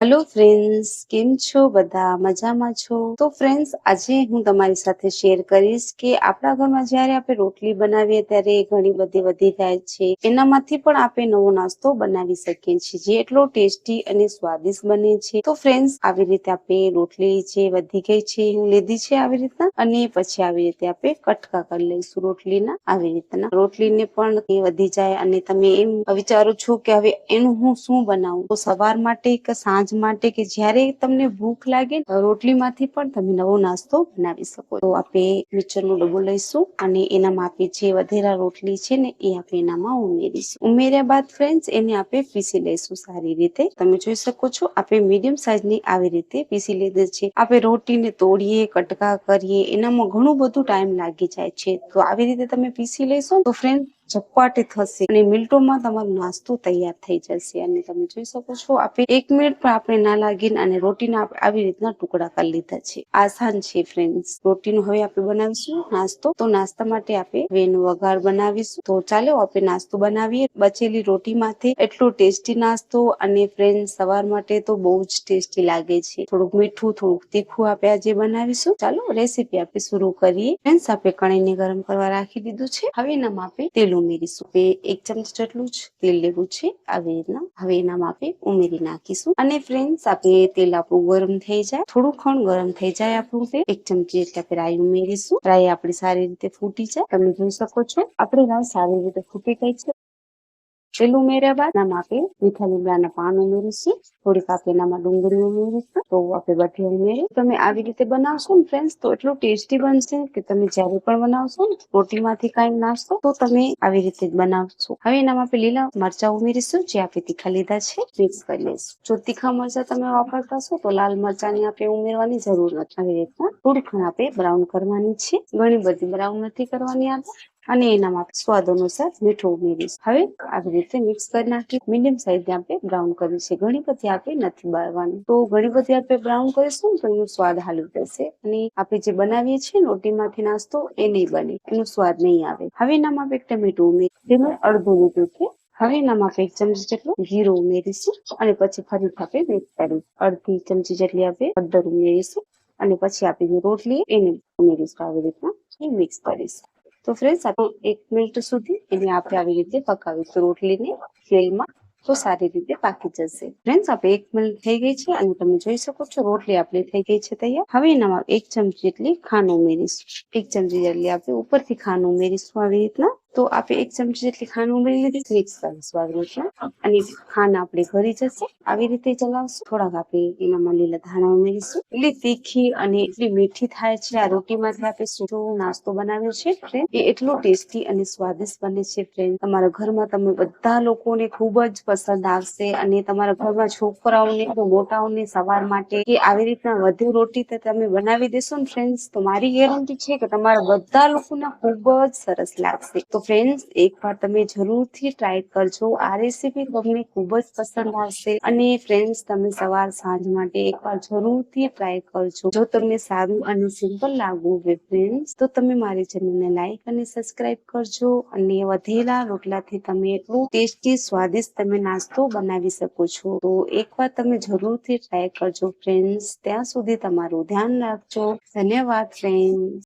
Hello friends કેમ છો? બધા મજામાં છો? તો ફ્રેન્ડ્સ આજે હું તમારી સાથે શેર કરીશ કે આપણા ઘરમાં જ્યારે આપણે રોટલી બનાવીએ ત્યારે ઘણી બધી વધી જાય છે. એનામાંથી પણ આપણે નવો નાસ્તો બનાવી શકીએ છીએ, જે એટલો ટેસ્ટી અને સ્વાદિષ્ટ બને છે. તો ફ્રેન્ડ્સ આવી રીતે આપણે રોટલી જે વધી ગઈ છે હું લીધી છે આવી રીતના, અને પછી આવી રીતે આપણે કટકા કરી લઈશું રોટલીના આવી રીતના. રોટલીને પણ એ વધી જાય અને તમે એમ વિચારો છો કે હવે એનું હું શું બનાવું? તો સવાર માટે કે સાંજ માટે કે જ્યારે તમને ભૂખ લાગે રોટલીમાંથી પણ તમે નવો નાસ્તો બનાવી શકો. તો આપણે મિક્સરનો ડબ્બો લઈશું અને એનામાં આપણે જે વધેરા રોટલી છે ને, એ આપણે એનામાં ઉમેરીશું. ઉમેર્યા બાદ ફ્રેન્ડ્સ એને આપણે પીસી લઈશું સારી રીતે. તમે જોઈ શકો છો આપણે મીડિયમ સાઈઝની આવી રીતે પીસી લીધી છે. આપણે રોટીને તોડીએ, કટકા કરીએ, એનામાં ઘણું બધું ટાઈમ લાગી જાય છે. તો આવી રીતે તમે પીસી લેશો તો ફ્રેન્ડ ઝપાટી થશે. અને મિનિટોમાં તમારો નાસ્તો તૈયાર થઈ જશે. અને તમે જોઈ શકો છો આપણે એક મિનિટ પણ આપણે ના લાગીને અને રોટીના આવી રીતના ટુકડા કરી લીધા છે. આસાન છે ફ્રેન્ડ્સ રોટીનો હવે આપણે બનાવીશું નાસ્તો. તો નાસ્તા માટે આપણે હવે વઘાર બનાવીશું. તો ચાલો આપણે નાસ્તો બનાવીએ. બચેલી રોટીમાંથી એટલો ટેસ્ટી નાસ્તો અને ફ્રેન્ડ સવાર માટે તો બહુ જ ટેસ્ટી લાગે છે. થોડુંક મીઠું, થોડુંક તીખું આપણે આજે બનાવીશું. ચાલો રેસીપી આપણે શરૂ કરીએ. ફ્રેન્ડ્સ આપણે કઢાઈને ગરમ કરવા રાખી દીધું છે. હવે એનામાં આપણે તેલ ઉમેરીશું બે એક ચમચ જેટલું જ તેલ લેવું છે. આવી રીતના. હવે એના માપે ઉમેરી નાખીશું. અને ફ્રેન્ડ્સ આપણે તેલ આપણું ગરમ થઈ જાય. થોડું ખણ ગરમ થઈ જાય આપણું તેલ. એક ચમચી આપણે રાઈ ઉમેરીશું. રાઈ આપણી સારી રીતે ફૂટી જાય. તમે જોઈ શકો છો. આપણી રાઈ સારી રીતે ફૂટી ગઈ છે. તેલ ઉમેર્યા બાદ એનામાં આપણે મીઠા લીમડાના પાન ઉમેરીશું. થોડીક આપણે એનામાં ડુંગળી ઉમેરીશું. તો આપણે બધી ઉમેરી તમે આવી રીતે બનાવશો ને ફ્રેન્ડ્સ તો એટલું ટેસ્ટી બનશે કે તમે જ્યારે પણ બનાવશો ને રોટીમાંથી કાંઈ નાખશો, તો તમે આવી રીતે બનાવશો. હવે એનામાં આપણે લીલા મરચા ઉમેરીશું, જે આપણે તીખા લીધા છે મિક્સ કરી લઈશું. જો તીખા મરચા તમે વાપરતા છો તો લાલ મરચાની આપણે ઉમેરવાની જરૂર નથી. આવી રીતના થોડી આપણે બ્રાઉન કરવાની છે. ઘણી બધી બ્રાઉન નથી કરવાની આપણે. અને એનામાં સ્વાદ અનુસાર મીઠું ઉમેરીશ. હવે આવી રીતે મિક્સ કરી નાખી. મીડિયમ સાઈઝ આપણે બ્રાઉન કરી છે. ઘણી બધી આપણે નથી બાળવાની. તો ઘણી બધી આપણે બ્રાઉન કરીશું તો એનો સ્વાદ હાલુ જશે અને આપણે જે બનાવીએ છીએ રોટીમાંથી નાસ્તો, એ નહીં બને. એનો સ્વાદ નહીં આવે. હવે એનામાં આપણે એક ટમેટું ઉમેરી જેનું અડધું લીધું છે હવે એનામાં આપણે એક ચમચી જેટલું જીરો ઉમેરીશું. અને પછી ફરીથી આપણે મિક્સ કરીશું. અડધી ચમચી જેટલી આપણે હળદર ઉમેરીશું. અને પછી આપણે જે રોટલી એને ઉમેરીશું. આવી રીતના મિક્સ કરીશું. તો ફ્રેન્ડ્સ આપણે એક મિનિટ સુધી એને આપણે આવી રીતે પકાવીશું રોટલીને તેલમાં. તો સારી રીતે પાકી જશે. ફ્રેન્ડ્સ આપણે એક મિનિટ થઈ ગઈ છે અને તમે જોઈ શકો છો રોટલી આપણી થઈ ગઈ છે તૈયાર. હવે એનામાં એક ચમચી જેટલી ખાંડ ઉમેરીશું. એક ચમચી જેટલી આપણે ઉપરથી ખાંડ ઉમેરીશું આવી રીતના. તો આપણે એક ચમચી જેટલી ખાંડ ઉમેરી લીધી. મિક્સ કરીશું આવી રીતના અને ખાંડ આપણે ઘરી જશે. આવી રીતે ચલાવશું. થોડાક આપણે એનામાં લીલા ધાણા ઉમેરીશું. એટલી તીખી અને એટલી મીઠી થાય છે. આ રોટીમાંથી આપણે સીધો નાસ્તો બનાવ્યો છે ફ્રેન્ડ એ એટલો ટેસ્ટી અને સ્વાદિષ્ટ બને છે ફ્રેન્ડ તમારા ઘરમાં તમે બધા લોકોને ખૂબ જ પસંદ આવશે અને તમારા ઘરમાં છોકરાઓને મોટાઓને સવાર માટે કે આવી રીતના વધુ રોટી તો તમે બનાવી દેશો ને ફ્રેન્ડ્સ તો મારી ગેરંટી છે કે તમારા બધા લોકોને ખૂબ જ સરસ લાગશે. તો ફ્રેન્ડ્સ એકવાર તમે જરૂરથી ટ્રાય કરજો. આ રેસીપી તમને ખૂબ જ પસંદ આવશે. અને ફ્રેન્ડ્સ તમે સવાર સાંજ માટે એકવાર જરૂરથી ટ્રાય કરજો. જો તમને સારું અને સિમ્પલ લાગવું હોય ફ્રેન્ડ્સ તો તમે મારી ચેનલને લાઈક અને સબસ્ક્રાઇબ કરજો. અને વધેલા રોટલાથી તમે એટલું ટેસ્ટી સ્વાદિષ્ટ તમે નાસ્તો બનાવી શકો છો. તો એકવાર તમે જરૂરથી ટ્રાય કરજો ફ્રેન્ડ્સ ત્યાં સુધી તમારું ધ્યાન રાખજો. ધન્યવાદ ફ્રેન્ડ્સ